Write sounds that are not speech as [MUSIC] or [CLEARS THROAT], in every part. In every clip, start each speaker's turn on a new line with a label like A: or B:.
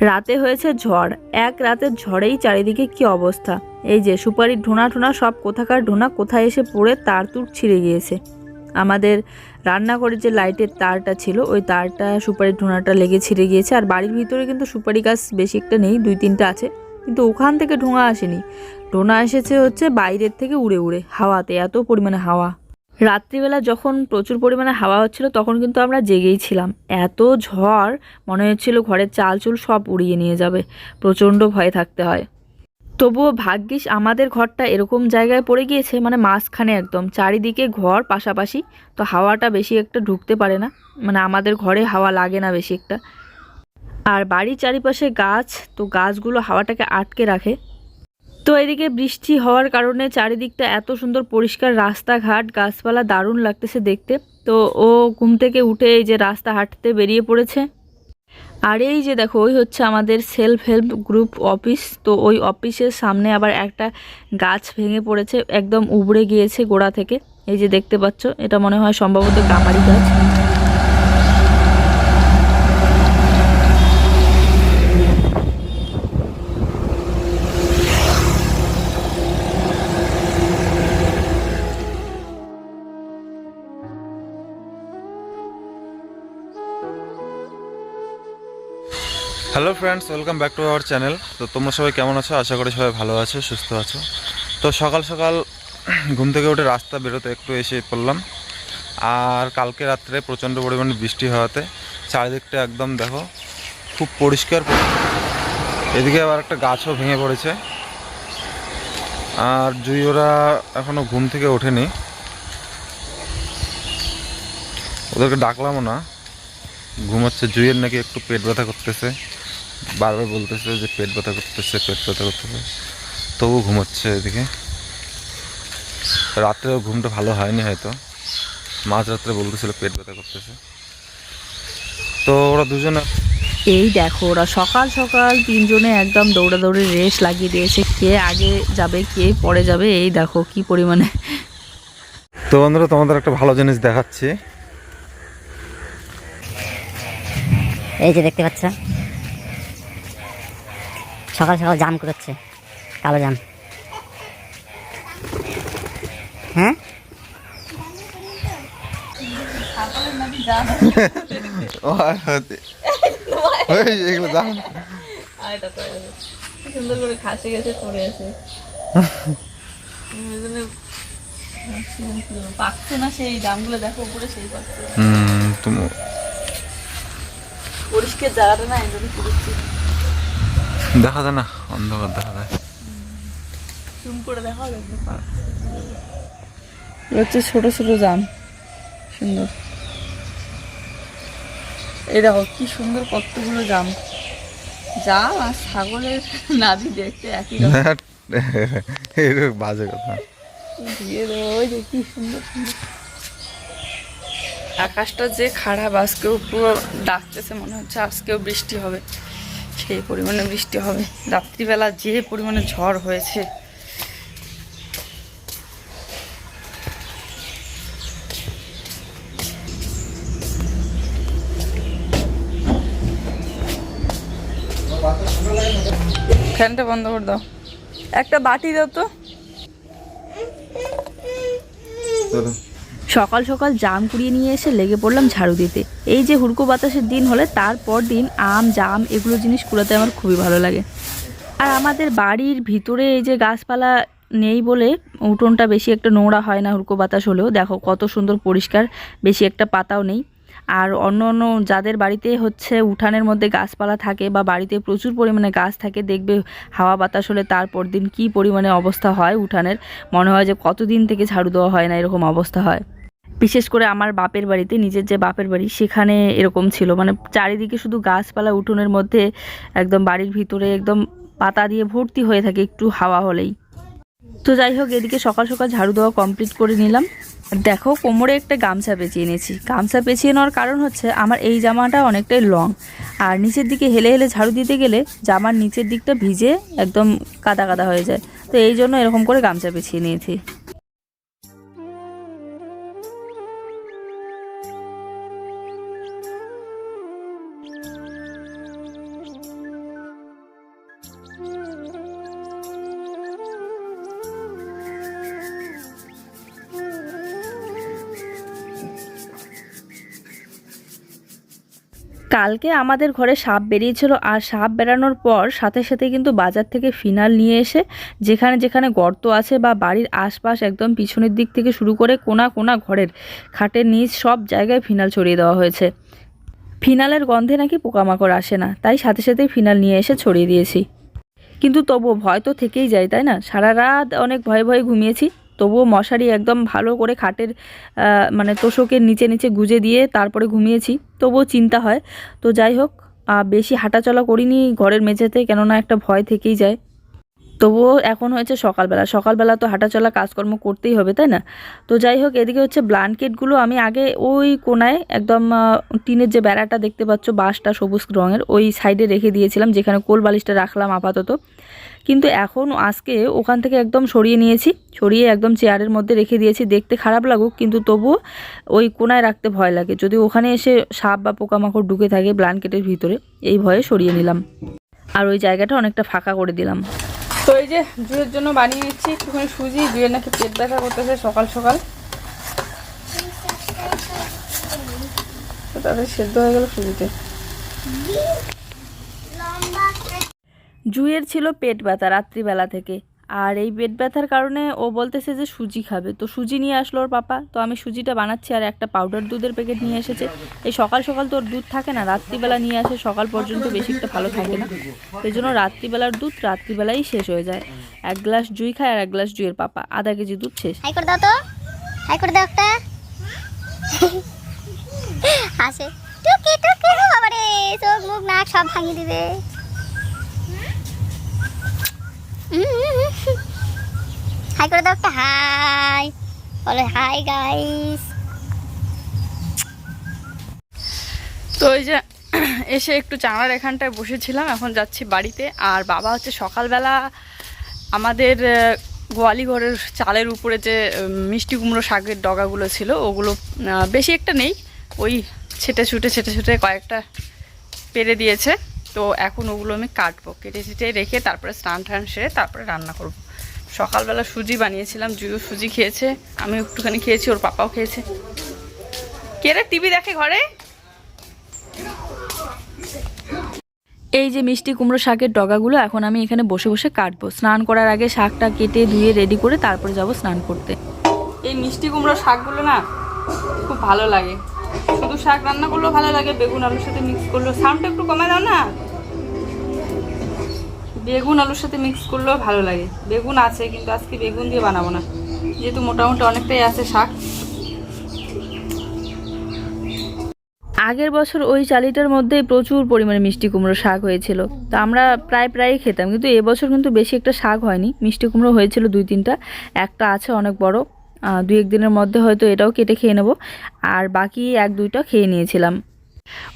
A: রাতে হয়েছে ঝড়। এক রাতের ঝড়েই চারিদিকে কি অবস্থা? এই যে সুপারির ঢোনা ঠোনা সব কোথাকার ঢোনা কোথায় এসে পড়ে তার তুর ছিঁড়ে গিয়েছে। আমাদের রান্নাঘরের যে লাইটের তারটা ছিল, ওই তারটা সুপারির ঢোনাটা লেগে ছিঁড়ে গিয়েছে। আর বাড়ির ভিতরে কিন্তু সুপারি গাছ বেশি একটা নেই, দুই তিনটা আছে। কিন্তু ওখান থেকে ঢোঙা আসেনি। ঢোনা এসেছে হচ্ছে বাইরের থেকে উড়ে উড়ে, হাওয়াতে, এত পরিমাণে হাওয়া। রাত্রিবেলা যখন প্রচুর পরিমাণে হাওয়া হচ্ছিল, তখন কিন্তু আমরা জেগেই ছিলাম। এত ঝড়, মনে হচ্ছিল ঘরের চাল চুল সব উড়িয়ে নিয়ে যাবে। প্রচণ্ড ভয়ে থাকতে হয়। তবুও ভাগ্যিস আমাদের ঘরটা এরকম জায়গায় পড়ে গিয়েছে মানে মাঝখানে একদম। চারিদিকে ঘর পাশাপাশি, তো হাওয়াটা বেশি একটা ঢুকতে পারে না। মানে আমাদের ঘরে হাওয়া লাগে না বেশি একটা। আর বাড়ির চারিপাশে গাছ, তো গাছগুলো হাওয়াটাকে আটকে রাখে। তো এদিকে বৃষ্টি হওয়ার কারণে চারিদিকটা এত সুন্দর পরিষ্কার রাস্তাঘাট, গাছপালা দারুণ লাগতেছে দেখতে। তো ও ঘুম থেকে উঠে এই যে রাস্তা হাঁটতে বেরিয়ে পড়েছে। আর এই যে দেখো, ওই হচ্ছে আমাদের সেলফ হেল্প গ্রুপ অফিস তো ওই অফিসের সামনে আবার একটা গাছ ভেঙে পড়েছে, একদম উবড়ে গিয়েছে গোড়া থেকে। এই যে দেখতে পাচ্ছ, এটা মনে হয় সম্ভবত কামারি গাছ।
B: Friends welcome back to our channel তো তোমরা সবাই কেমন আছো? আশা করি সবাই ভালো আছো, সুস্থ আছো। তো সকাল সকাল [CLEARS THROAT] ঘুম থেকে উঠে রাস্তা বেরোতে একটু এসে পড়লাম। আর কালকে রাত্রে প্রচণ্ড পরিমাণে বৃষ্টি হওয়াতে চারিদিকটা একদম দেখো, খুব পরিষ্কার এদিকে আবার একটা গাছও ভেঙে পড়েছে। আর জুই ওরা এখনও ঘুম থেকে ওঠেনি। ওদেরকে ডাকলামও না। ঘুমাচ্ছে, জুইয়ের নাকি একটু পেট ব্যথা করতেছে। বারবার বলতেছে যে পেট ব্যথা করতেছে পেট ব্যথা করতেছে। তবু ঘুমাচ্ছে এদিকে। রাত্রেও ঘুমটা ভালো হয়নি হয়তো। মাঝরাত্রে বলতেছিল পেট ব্যথা করতেছে। তো ওরা দুজনে
A: এই দেখো ওরা সকাল সকাল তিনজনে একদম দৌড়াদৌড়ি রেস লাগিয়ে দিয়েছে। কে আগে যাবে কে পরে যাবে এই দেখো কি পরিমাণে।
B: তো বন্ধুরা তোমাদের একটা ভালো জিনিস দেখাচ্ছি।
C: এই যে দেখতে পাচ্ছ? সকাল সকাল জাম কুড়োচ্ছে কালো জাম। হ্যাঁ?
B: এগুলো দাম
A: সুন্দর করে খাসে গেছে পড়ে আছে। পাকছে না সেই দামগুলো দেখো উপরে সেই পাকছে।
B: হুম তুমি
A: পরিষ্কার জায়গাটা না এই জন্য
B: দেখা যায় না অন্ধকার দেখা যায়
A: হচ্ছে ছোট ছোট জাম সুন্দর। এই দেখো কি সুন্দর কতগুলো জাম। জাম আর ছাগলের নাভি দেখতে একই রকম।
B: এরকম বাজে কথা।
A: ওই যে কি সুন্দর সুন্দর। আকাশটা যে খারাপ আজকেও পুরো ডাকতেছে মনে হচ্ছে আজকেও বৃষ্টি হবে। সেই পরিমাণে বৃষ্টি হবে। রাত্রিবেলা যে পরিমাণে ঝড় হয়েছে। ফ্যানটা বন্ধ করে দাও। একটা বাটি দাও তো। সকাল সকাল জাম কুড়িয়ে নিয়ে এসে লেগে পড়লাম ঝাড়ু দিতে। এই যে হুড়কো বাতাসের দিন হলে, তারপর দিন আম, জাম এগুলো জিনিস কুড়াতে আমার খুবই ভালো লাগে। আর আমাদের বাড়ির ভিতরে এই যে গাছপালা নেই বলে উঠোনটা বেশি একটা নোংরা হয় না হুড়কো বাতাস হলেও। দেখো কত সুন্দর পরিষ্কার, বেশি একটা পাতাও নেই। আর অন্য অন্য যাদের বাড়িতে হচ্ছে উঠানের মধ্যে গাছপালা থাকে বা বাড়িতে প্রচুর পরিমাণে গাছ থাকে, দেখবে হাওয়া বাতাস হলে তারপর দিন কি পরিমাণে অবস্থা হয় উঠানের। মনে হয় যে কতদিন থেকে ঝাড়ু দেওয়া হয় না এরকম অবস্থা হয়। বিশেষ করে আমার বাপের বাড়িতে, নিজের যে বাপের বাড়ি, সেখানে এরকম ছিল। মানে চারিদিকে শুধু গাছপালা উঠোনের মধ্যে একদম বাড়ির ভিতরে একদম পাতা দিয়ে ভর্তি হয়ে থাকে একটু হাওয়া হলেই। তো যাই হোক, এদিকে সকাল সকাল ঝাড়ু দেওয়া কমপ্লিট করে নিলাম। দেখো, কোমরে একটা গামছা পেঁচিয়ে নিয়েছি। গামছা পেঁচিয়ে নেওয়ার কারণ হচ্ছে আমার এই জামাটা অনেকটাই লং। আর নিচের দিকে হেলে হেলে ঝাড়ু দিতে গেলে জামার নিচের দিকটা ভিজে একদম কাদা কাদা হয়ে যায়। তো এই জন্য এরকম করে গামছা পেঁচিয়ে নিয়েছি। কালকে আমাদের ঘরে সাপ বেরিয়েছিল আর সাপ বেরানোর পর সাথে সাথে কিন্তু বাজার থেকে ফিনাল নিয়ে এসে যেখানে যেখানে গর্ত আছে বা বাড়ির আশপাশ একদম পিছনের দিক থেকে শুরু করে কোনা কোনা ঘরের খাটের নিচ সব জায়গায় ফিনাল ছড়িয়ে দেওয়া হয়েছে। ফিনালের গন্ধে নাকি পোকামাকড় আসে না, তাই সাথে সাথেই ফিনাল নিয়ে এসে ছড়িয়ে দিয়েছি। কিন্তু তবুও ভয় তো থেকেই যায়, তাই না? সারা রাত অনেক ভয়ে ভয়ে ঘুমিয়েছি। তবুও মশারি একদম ভালো করে খাটের মানে তোষকের নিচে নিচে গুজে দিয়ে তারপরে ঘুমিয়েছি। তবুও চিন্তা হয়। তো যাই হোক বেশি হাঁটাচলা করিনি ঘরের মেঝেতে, কেননা একটা ভয় থেকেই যায়। তবুও এখন হয়েছে সকালবেলা। সকালবেলা তো হাঁটাচলা কাজকর্ম করতেই হবে, তাই না? তো যাই হোক, এদিকে হচ্ছে ব্ল্যাঙ্কেটগুলো আমি আগে ওই কোনায় একদম টিনের যে বেড়াটা দেখতে পাচ্ছ, বাঁশটা সবুজ রঙের, ওই সাইডে রেখে দিয়েছিলাম, যেখানে কোল বালিশটা রাখলাম আপাতত। কিন্তু এখন আজকে ওখান থেকে একদম সরিয়ে নিয়েছি, সরিয়ে একদম চেয়ারের মধ্যে রেখে দিয়েছি, দেখতে খারাপ লাগুক, কিন্তু তবুও ওই কোনায় রাখতে ভয় লাগে। যদি ওখানে এসে সাপ বা পোকামাকড় ঢুকে থাকে ব্ল্যাঙ্কেটের ভিতরে, এই ভয়ে সরিয়ে নিলাম। আর ওই জায়গাটা অনেকটা ফাঁকা করে দিলাম।
D: তো এই যে জুয়ের জন্য বানিয়ে নিচ্ছি একটুখানি সুজি জুয়ের নাকি পেট ব্যথা করতেছে সকাল সকাল। তাদের সেদ্ধ হয়ে গেল সুজিতে।
A: জুয়ের ছিল পেট ব্যথা রাত্রিবেলা থেকে। আর এই পেট ব্যথার কারণে ও বলতেছে যে সুজি খাবে। তো সুজি নিয়ে আসলো ওর পাপা। তো আমি সুজিটা বানাচ্ছি আর একটা পাউডার দুধের প্যাকেট নিয়ে এসেছে। এই সকাল সকাল তো ওর দুধ থাকে না, রাত্রিবেলা নিয়ে আসে, সকাল পর্যন্ত বেশি একটা ভালো থাকে না। সেই জন্য রাত্রিবেলার দুধ রাত্রিবেলাই শেষ হয়ে যায়। এক গ্লাস জুই খায় আর এক গ্লাস জুইয়ের পাপা। আধা কেজি দুধ শেষ।
E: হাই করে করে হাসে। টুকি টুকি গো বাবা চোখ মুখ, নাক সব ভাঙিয়ে দিবে। হাই করে দাও একটা হাই বলো হাই গাইস
D: তো ওই যে এসে একটু চানার এখানটায় বসেছিলাম এখন যাচ্ছি বাড়িতে। আর বাবা হচ্ছে সকালবেলা আমাদের আহ, গোয়ালি ঘরের চালের উপরে যে মিষ্টি কুমড়ো শাকের ডগাগুলো ছিল ওগুলো বেশি একটা নেই। ওই ছেটে ছুটে ছেটে ছুটে কয়েকটা পেরে দিয়েছে। তো এখন ওগুলো আমি কাটবো। কেটে ছেটে রেখে তারপরে স্নান টান সেরে তারপরে রান্না করব। সকালবেলা সুজি বানিয়েছিলাম জুইও সুজি খেয়েছে আমি একটুখানি খেয়েছি ওর পাপাও খেয়েছে। কে রে টিভি দেখে ঘরে?
A: এই যে মিষ্টি কুমড়ো শাকের ডগাগুলো এখন আমি এখানে বসে বসে কাটবো। স্নান করার আগে শাকটা কেটে ধুয়ে রেডি করে তারপরে যাব স্নান করতে।
D: এই মিষ্টি কুমড়ো শাকগুলো না খুব ভালো লাগে। শুধু শাক রান্না করলেও ভালো লাগে বেগুন আলুর সাথে মিক্স করলেও। সাউন্ডটা একটু কমে দাও না। বেগুন আলুর সাথে মিক্স করলেও ভালো লাগে। বেগুন আছে, কিন্তু আজকে বেগুন দিয়ে বানাবো না। যেহেতু মোটামুটি অনেকটাই আছে শাক।
A: আগের বছর ওই চালিটার মধ্যেই প্রচুর পরিমাণে মিষ্টি কুমড়ো শাক হয়েছিল। তো আমরা প্রায় প্রায়ই খেতাম, কিন্তু এবছর কিন্তু বেশি একটা শাক হয়নি। মিষ্টি কুমড়ো হয়েছিল দুই তিনটা, একটা আছে অনেক বড়। দুই এক দিনের মধ্যে হয়তো এটাও কেটে খেয়ে নেব। আর বাকি এক দুইটা খেয়ে নিয়েছিলাম।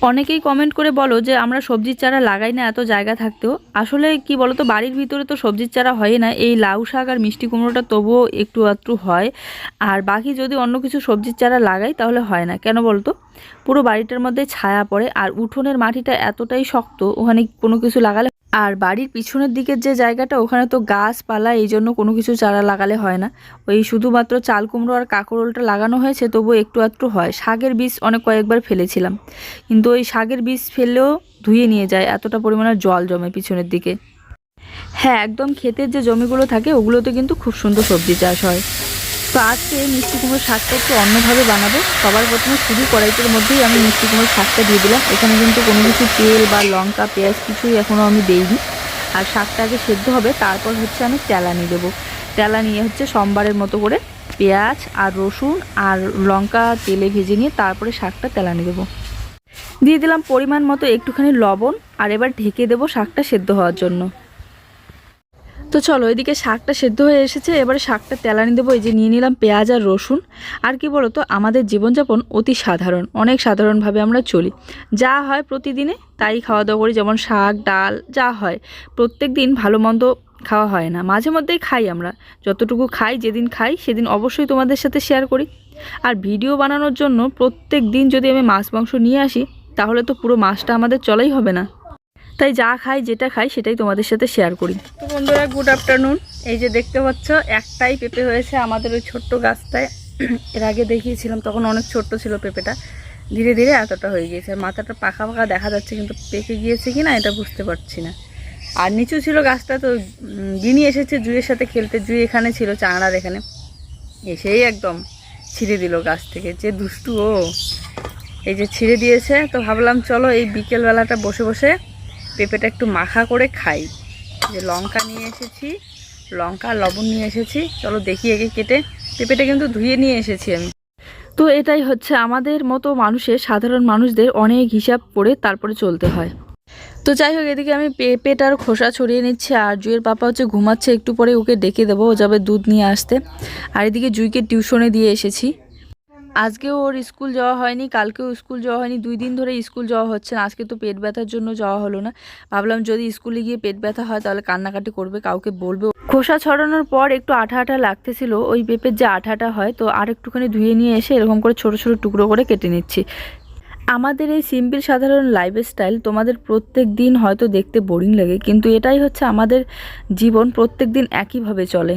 A: অনেকেই কমেন্ট করে বলো যে, আমরা সবজির চারা লাগাই না, এত জায়গা থাকতেও। আসলে কি বলতো, বাড়ির ভিতরে তো সবজির চারা হয় না। এই লাউ শাক আর মিষ্টি কুমড়োটা তবুও একটু আধটু হয়। আর বাকি যদি অন্য কিছু সবজির চারা লাগাই, তাহলে হয় না। কেন বলতো? পুরো বাড়িটার মধ্যে ছায়া পড়ে, আর উঠোনের মাটিটা এতটাই শক্ত, ওখানে কোনো কিছু লাগালে আর বাড়ির পিছনের দিকের যে জায়গাটা, ওখানে তো গাছপালা, এই জন্য কোনো কিছু চারা লাগালে হয় না। ওই শুধুমাত্র চাল কুমড়ো আর কাঁকরোলটা লাগানো হয়েছে তবু একটু আধটু হয়। শাকের বীজ অনেক কয়েকবার ফেলেছিলাম। কিন্তু ওই শাকের বীজ ফেললেও ধুয়ে নিয়ে যায়, এতটা পরিমাণে জল জমে পিছনের দিকে। হ্যাঁ একদম ক্ষেতের যে জমিগুলো থাকে, ওগুলোতে কিন্তু খুব সুন্দর সবজি চাষ হয়। তো আজকে মিষ্টি কুমড়োর শাকটা একটু অন্যভাবে বানাবো। সবার প্রথমে শুধু কড়াইতের মধ্যেই আমি মিষ্টি কুমড়োর শাকটা দিয়ে দিলাম। এখানে কিন্তু কোনো কিছু তেল বা লঙ্কা, পেঁয়াজ কিছুই এখনও আমি দেইনি। আর শাকটা আগে সেদ্ধ হবে, তারপর হচ্ছে আমি তেলানি দেবো। তেলানি হচ্ছে সোমবারের মতো করে পেঁয়াজ আর রসুন আর লঙ্কা তেলে ভেজে নিয়ে তারপরে শাকটা তেলানি দেবো। দিয়ে দিলাম পরিমাণ মতো একটুখানি লবণ আর এবার ঢেকে দেবো শাকটা সেদ্ধ হওয়ার জন্য। তো চলো, এদিকে শাকটা সেদ্ধ হয়ে এসেছে। এবারে শাকটা তেলানি দেবো। এই যে নিয়ে নিলাম পেঁয়াজ আর রসুন। আর কি বলো তো আমাদের জীবনযাপন অতি সাধারণ, অনেক সাধারণভাবে আমরা চলি। যা হয় প্রতিদিনে, তাই খাওয়া দাওয়া করি, যেমন শাক, ডাল, যা হয়। প্রত্যেক দিন ভালো মন্দ খাওয়া হয় না। মাঝে মধ্যেই খাই আমরা। যতটুকু খাই, যেদিন খাই, সেদিন অবশ্যই তোমাদের সাথে শেয়ার করি। আর ভিডিও বানানোর জন্য প্রত্যেক দিন যদি আমি মাছ, মাংস নিয়ে আসি, তাহলে তো পুরো মাছটা আমাদের চলাই হবে না। তাই যা খাই, যেটা খাই, সেটাই তোমাদের সাথে শেয়ার করি।
D: তো বন্ধুরা গুড আফটারনুন এই যে দেখতে পাচ্ছ, একটাই পেঁপে হয়েছে আমাদের ওই ছোট্ট গাছটায়। [CLEARS THROAT] এর আগে দেখিয়েছিলাম, তখন অনেক ছোট্ট ছিল পেঁপেটা।
A: ধীরে ধীরে এতটা হয়ে গিয়েছে। আর মাথাটা পাকা পাকা দেখা যাচ্ছে, কিন্তু পেকে গিয়েছে কি না, এটা বুঝতে পারছি না। আর নিচু ছিল গাছটা, তো গিনি এসেছে জুয়ের সাথে খেলতে, জুই এখানে ছিল চাংড়ার এখানে। এসেই একদম ছিঁড়ে দিল গাছ থেকে। যে দুষ্টু ও। এই যে ছিঁড়ে দিয়েছে, তো ভাবলাম, চলো এই বিকেলবেলাটা বসে বসে পেঁপেটা একটু মাখা করে খাই। যে লঙ্কা নিয়ে এসেছি, লঙ্কা, লবণ নিয়ে এসেছি। চলো দেখি একে কেটে পেঁপেটা কিন্তু ধুয়ে নিয়ে এসেছি আমি। তো এটাই হচ্ছে আমাদের মতো মানুষের, সাধারণ মানুষদের অনেক হিসাব করে তারপরে চলতে হয়। তো যাই হোক, এদিকে আমি পেঁপেটার খোসা ছড়িয়ে নিচ্ছি। আর জুয়ের পাপা হচ্ছে ঘুমাচ্ছে, একটু পরে ওকে ডেকে দেবো, ও যাবে দুধ নিয়ে আসতে। আর এদিকে জুইকে টিউশনে দিয়ে এসেছি। আজকেও ওর স্কুল যাওয়া হয়নি, কালকেও স্কুল যাওয়া হয়নি, দুই দিন ধরে স্কুল যাওয়া হচ্ছে না, আজকে তো পেট ব্যথার জন্য যাওয়া হলো না। ভাবলাম যদি স্কুলে গিয়ে পেট ব্যথা হয় তাহলে কান্নাকাটি করবে, কাউকে বলবে। খোসা ছড়ানোর পর একটু আঠা আঠা লাগতেছিল, ওই পেঁপের যে আঠাটা হয়, তো আর একটুখানি ধুয়ে নিয়ে এসে এরকম করে ছোট ছোট টুকরো করে কেটে নিচ্ছি। আমাদের এই সিম্পল সাধারণ লাইফস্টাইল তোমাদের প্রত্যেক দিন হয়তো দেখতে বোরিং লাগে, কিন্তু এটাই হচ্ছে আমাদের জীবন প্রত্যেক দিন একইভাবে চলে।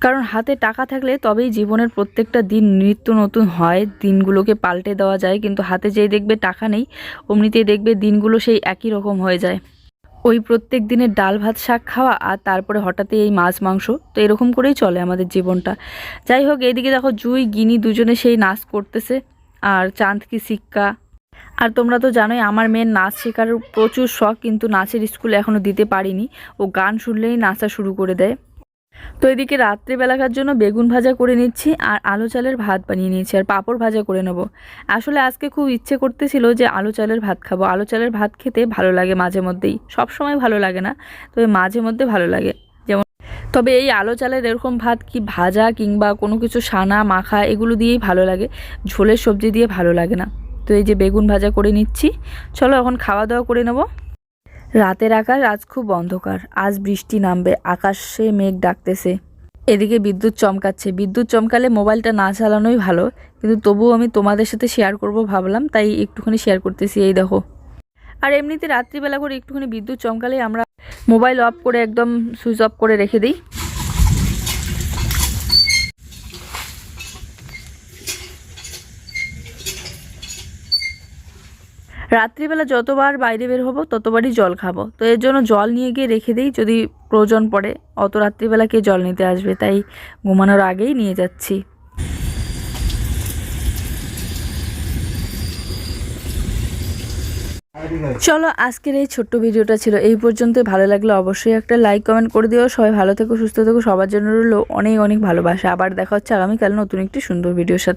A: কারণ হাতে টাকা থাকলে তবেই জীবনের প্রত্যেকটা দিন নিত্য নতুন হয়, দিনগুলোকে পাল্টে দেওয়া যায়। কিন্তু হাতে যেই দেখবে টাকা নেই, অমনিতেই দেখবে দিনগুলো সেই একই রকম হয়ে যায়। ওই প্রত্যেক দিনের ডাল, ভাত, শাক খাওয়া আর তারপরে হঠাৎই এই মাছ, মাংস, তো এরকম করেই চলে আমাদের জীবনটা। যাই হোক এইদিকে দেখো জুই, গিনি দুজনে সেই নাচ করতেছে। আর চাঁদ কি শিক্ষা আর তোমরা তো জানোই, আমার মেয়ের নাচ শেখার প্রচুর শখ, কিন্তু নাচের স্কুল এখনও দিতে পারিনি। ও গান শুনলেই নাচা শুরু করে দেয়। তো এদিকে রাত্রিবেলাকার জন্য বেগুন ভাজা করে নিচ্ছি আর আলু চালের ভাত বানিয়ে নিয়েছি আর পাঁপড় ভাজা করে নেব। আসলে আজকে খুব ইচ্ছে করতেছিল যে আলু চালের ভাত খাব। আলু চালের ভাত খেতে ভালো লাগে মাঝে মধ্যেই। সব সময় ভালো লাগে না, তবে মাঝে মধ্যে ভালো লাগে। যেমন তবে এই আলো চালের এরকম ভাত কি ভাজা কিংবা কোনো কিছু সানা মাখা এগুলো দিয়েই ভালো লাগে। ঝোলের সবজি দিয়ে ভালো লাগে না। তো এই যে বেগুন ভাজা করে নিচ্ছি। চলো এখন খাওয়া দাওয়া করে নেব। রাতের আকাশ আজ খুব অন্ধকার। আজ বৃষ্টি নামবে, আকাশে মেঘ ডাকতেছে। এদিকে বিদ্যুৎ চমকাচ্ছে। বিদ্যুৎ চমকালে মোবাইলটা না চালানোই ভালো, কিন্তু তবুও আমি তোমাদের সাথে শেয়ার করব ভাবলাম, তাই একটুখানি শেয়ার করতেছি, এই দেখো। আর এমনিতে রাত্রিবেলা করে একটুখানি বিদ্যুৎ চমকালে আমরা মোবাইল অফ করে একদম সুইচ অফ করে রেখে দিই। রাত্রিবেলা যতবার বাইরে বের হব, ততবারই জল খাব। তো এর জন্য জল নিয়ে গিয়ে রেখে দিই, যদি প্রয়োজন পড়ে। অত রাত্রিবেলা কে জল নিতে আসবে? তাই ঘুমানোর আগেই নিয়ে যাচ্ছি। চলো, আজকের এই ছোট্ট ভিডিওটা ছিল এই পর্যন্ত ভালো লাগলে অবশ্যই একটা লাইক কমেন্ট করে দিও। সবাই ভালো থেকো, সুস্থ থেকো। সবার জন্য রইল অনেক অনেক ভালোবাসা। আবার দেখা হচ্ছে আগামীকাল নতুন একটি সুন্দর ভিডিওর সাথে।